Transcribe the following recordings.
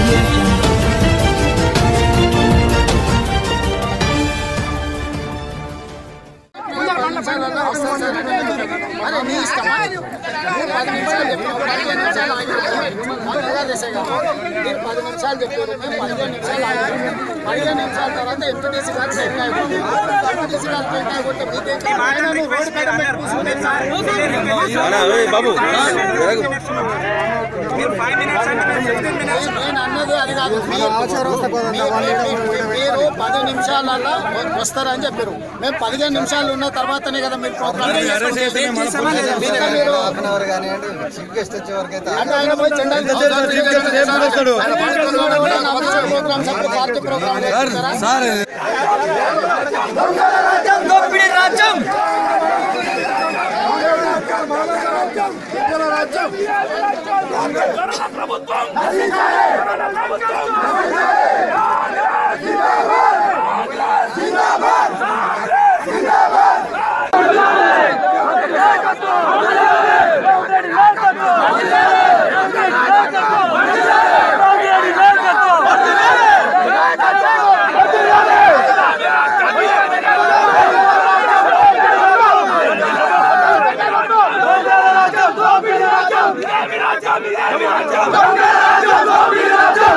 Thank you. పది నిమిషాలు చెప్పావు పదిహేను నిమిషాలు ఆగిపోయావు మొదలుగా చేసేగా మీరు పది నిమిషాలు చెప్పారు మేము పదిహేను నిమిషాలు ఆగిపోయాం పదిహేను నిమిషాల తర్వాత ఎంపీటీసీ గారు సెట్ అయిపోయింది ఎంపీటీసీ గారు సెట్ అయిపోతే మీకేం ఆయన రోడ్డు పైన బాబు నేను అన్నది అది కాదు మీరు పది నిమిషాలలో వస్తారని చెప్పారు మేము పదిహేను నిమిషాలు ఉన్న తర్వాతనే కదా మీరు ప్రోగ్రామ్ మీరు కానివ్వండి చీఫ్ గెస్ట్ వచ్చే వరకు అయితే Don't get بي راجا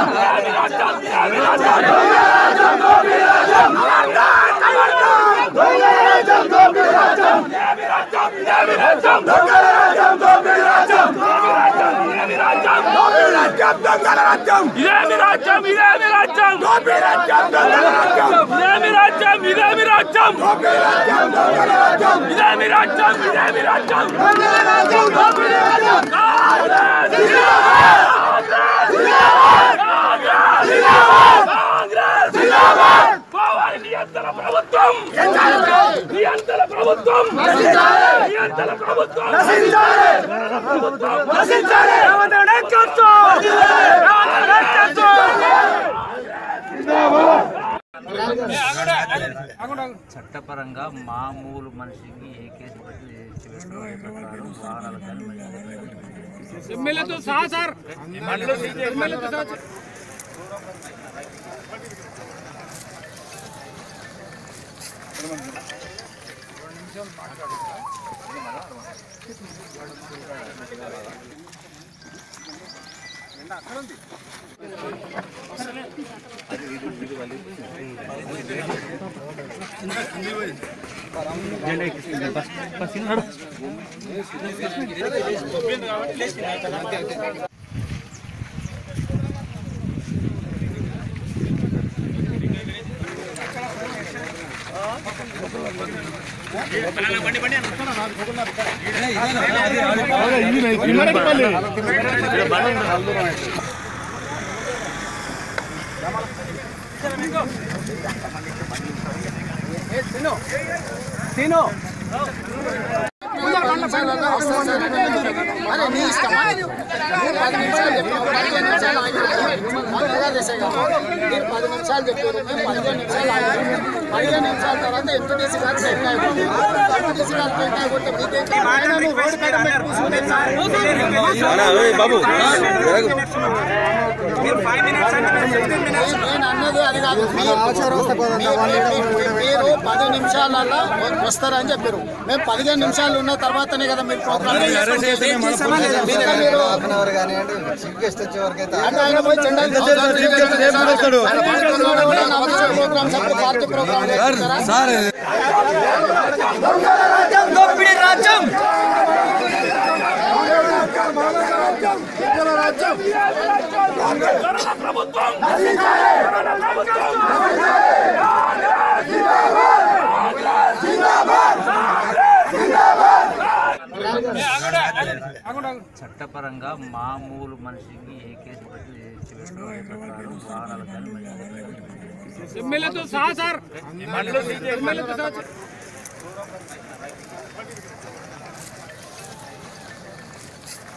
راجا جنگو ఆయన పోయి జెండా ఆయన పట్టుకున్నాడు కూడా నా వచ్చే ప్రోగ్రామ్స్ అప్పుడు పార్టీ ప్రోగ్రామ్ చేస్తారా? ఇదేమి రాజ్యం ఇదేమి రాజ్యం ఇదేమి రాజ్యం ఇదేమి రాజ్యం ఇదేమి రాజ్యం ఇదేమి రాజ్యం పోవాలి నియంత్రణ ప్రభుత్వం నియంత్రణ ప్రభుత్వం నియంత్రణ ప్రభుత్వం ప్రభుత్వం రేవంత్ రెడ్డి నాయకత్వం! రేవంత్ రెడ్డి నాయకత్వం! చట్టపరంగా మామూలు మనిషికి ఏ కేసు బట్టి ఎమ్మెల్యేతో సహా ఎమ్మెల్యేతో సహా అరే నీ ఇష్టమా నువ్వు పది నిమిషాలు చెప్పావు పదిహేను నిమిషాలు ఆగిపోయావు మొదలుగా చేసేగా మీరు పది నిమిషాలు చెప్పారు మేము పదిహేను నిమిషాలు ఆగిపోయాం పదిహేను నిమిషాల తర్వాత ఎంపీటీసీ గారు సెట్ అయిపోయింది ఎంపీటీసీ గారు సెట్ అయిపోతే మీకేం బాబు నేను అన్నది అది కాదు మీరు- మీరు- మీరు పది నిమిషాలలో వస్తారని చెప్పారు మేము పదిహేను నిమిషాలు ఉన్న తర్వాతనే కదా మీరు ప్రోగ్రామ్ మీరు చేస్తారా? చట్టపరంగా మామూలు మనిషికి ఏ కేసు ఎమ్మెల్యేతో సహా sir.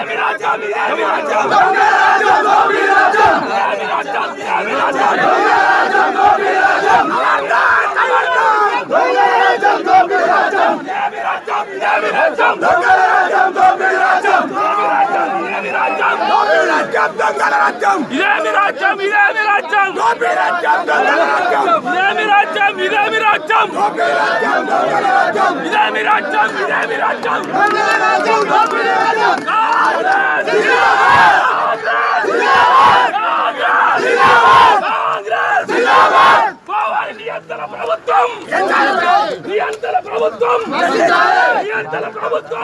Emiracım, Emiracım, Emiracım, Emiracım, Emiracım, Emiracım, Emiracım, Emiracım, Emiracım, Emiracım, ఇదేమి రాజ్యం ఇదేమి రాజ్యం పోవాలి నియంత్రణ ప్రభుత్వం నియంత్రణ ప్రభుత్వం నియంత్రణ ప్రభుత్వం